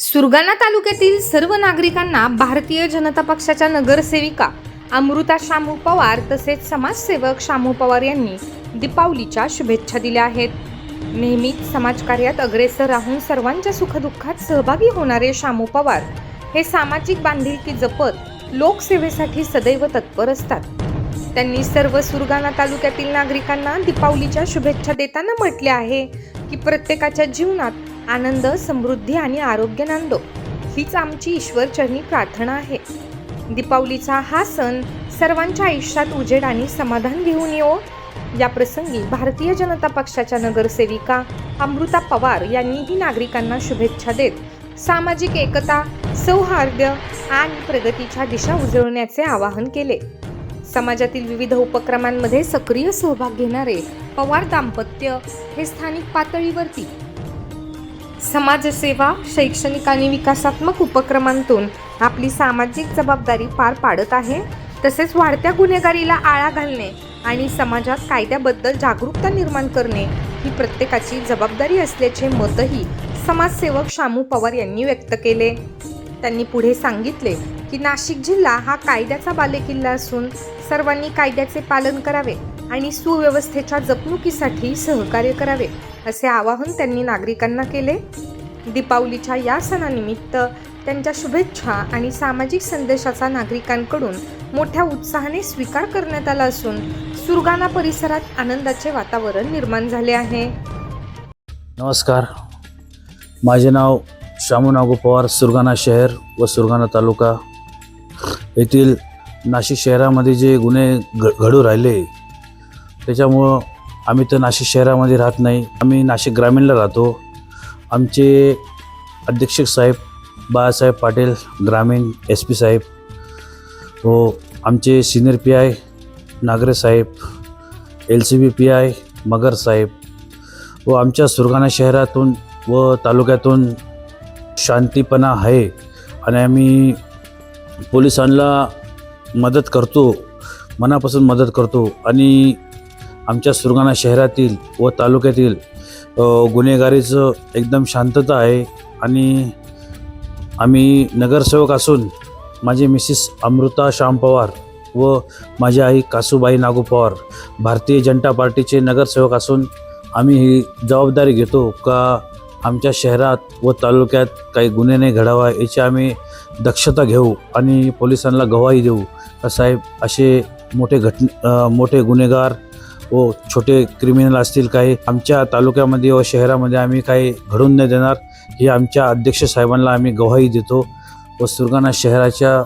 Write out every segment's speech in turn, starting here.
सुरगाणा तालुक्यातील सर्व नागरिकांना भारतीय जनता पक्षाच्या नगरसेविका अमृता शामू पवार तसेच समाजसेवक शामू पवार यांनी दीपावलीच्या शुभेच्छा दिल्या आहेत. नेहमीच समाजकार्यात अग्रेसर राहून सर्वांच्या सुखदुःखात सहभागी होणारे शामू पवार हे सामाजिक बांधिलकी जपत लोकसेवेसाठी सदैव तत्पर असतात. त्यांनी सर्व सुरगाणा तालुक्यातील नागरिकांना दीपावलीच्या शुभेच्छा देताना म्हटले आहे. की प्रत्येकाच्या जीवनात आनंद समृद्धी आणि आरोग्य नांदो. हीच आमची ईश्वरचरणी प्रार्थना आहे. दीपावलीचा हा सण सर्वांच्या आयुष्यात उजेड आणि समाधान घेऊन येवो. या प्रसंगी भारतीय जनता पक्षाच्या नगरसेविका अमृता पवार यांनीही नागरिकांना शुभेच्छा देत सामाजिक एकता सौहार्द आणि प्रगतीच्या दिशा उजळण्याचे आवाहन केले. समाजातील विविध उपक्रमांमध्ये सक्रिय सहभाग घेणारे पवार दाम्पत्य हे स्थानिक पातळीवरती. समाजसेवा शैक्षणिक आणि विकासात्मक उपक्रमांतून आपली सामाजिक जबाबदारी पार पाडत आहे. तसेच वाढत्या गुन्हेगारीला आळा घालणे आणि समाजात कायद्याबद्दल जागरूकता निर्माण करणे ही प्रत्येकाची जबाबदारी असल्याचे मतही समाजसेवक शामू पवार यांनी व्यक्त केले. त्यांनी पुढे सांगितले की नाशिक जिल्हा हा कायद्याचा बालेकिल्ला असून सर्वांनी कायद्याचे पालन करावे आणि सुव्यवस्थेच्या जपणुकीसाठी सहकार्य करावे असे आवाहन त्यांनी नागरिकांना केले. दीपावलीच्या या सणानिमित्त त्यांच्या शुभेच्छा आणि सामाजिक संदेशाचा नागरिकांकडून मोठ्या उत्साहाने स्वीकार करण्यात आला असून सुरगाणा परिसरात आनंदाचे वातावरण निर्माण झाले आहे. नमस्कार. माझे नाव शामू नागो पवार सुरगाणा शहर व सुरगाणा तालुका. येथील नाशिक शहरामध्ये जे गुन्हे घ घडू राहिले त्याच्यामुळं आम्ही तर नाशिक शहरामध्ये राहत नाही. आम्ही नाशिक ग्रामीणला राहतो. आमचे अध्यक्षक साहेब बाळासाहेब पाटील ग्रामीण एस पी साहेब व आमचे senior P I Nagare Saheb L C B P I Magar साहेब व आमच्या सुरगाणा शहरातून व तालुक्यातून शांतीपणा आहे आणि आम्ही पोलिसांना मदत करतो मनापासून मदत करतो. आणि आमच्या सुरगाणा शहरातील व तालुक्यातील गुन्हेगारीचं एकदम शांतता आहे. आणि आम्ही नगरसेवक असून माझी मिसेस अमृता श्याम पवार व माझी आई कासूबाई नागू पवार भारतीय जनता पार्टीचे नगरसेवक असून आम्ही ही जबाबदारी घेतो का आमच्या शहरात व तालुक्यात काही गुन्हे नाही घडावा याची आम्ही दक्षता घेऊ आणि पोलिसांना गवाही देऊ. का साहेब असे मोठे घट मोठे गुन्हेगार व छोटे क्रिमिनल असतील काही आमच्या तालुक्यामध्ये व शहरामध्ये आम्ही काही घडून नाही देणार. ही आमच्या अध्यक्ष साहेबांना आम्ही गवाही देतो व सुरगाणा शहराच्या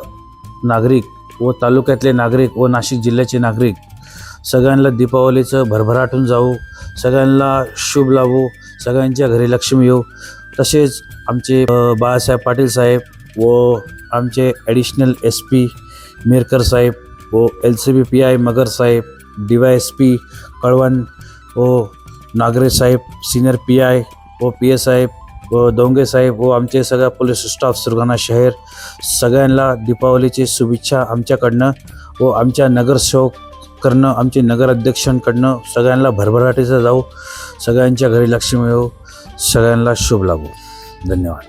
नागरिक व तालुक्यातले नागरिक व नाशिक जिल्ह्याचे नागरिक सगळ्यांना दीपावलीचं भरभराटून जाऊ सगळ्यांना शुभ लावू सगळ्यांच्या घरी लक्ष्मी येऊ. तसेच आमचे बाळासाहेब पाटील साहेब व आमचे ॲडिशनल एस पी मिरकर साहेब व L C B P I Magar Saheb D Y S P Kalwan व नागरे साहेब सिनियर पी आय व पी एस साहेब व दोंगे साहेब व आमचे सगळा पोलीस स्टाफ सुरगाणा शहर सगळ्यांना दीपावलीची शुभेच्छा आमच्याकडनं व आमच्या नगरसेवक करणं आमचे नगराध्यक्षांकडनं सगळ्यांना भरभराटीचं जाऊ. सगळ्यांच्या घरी लक्ष्मी येऊ सगळ्यांना शुभ लागू. धन्यवाद.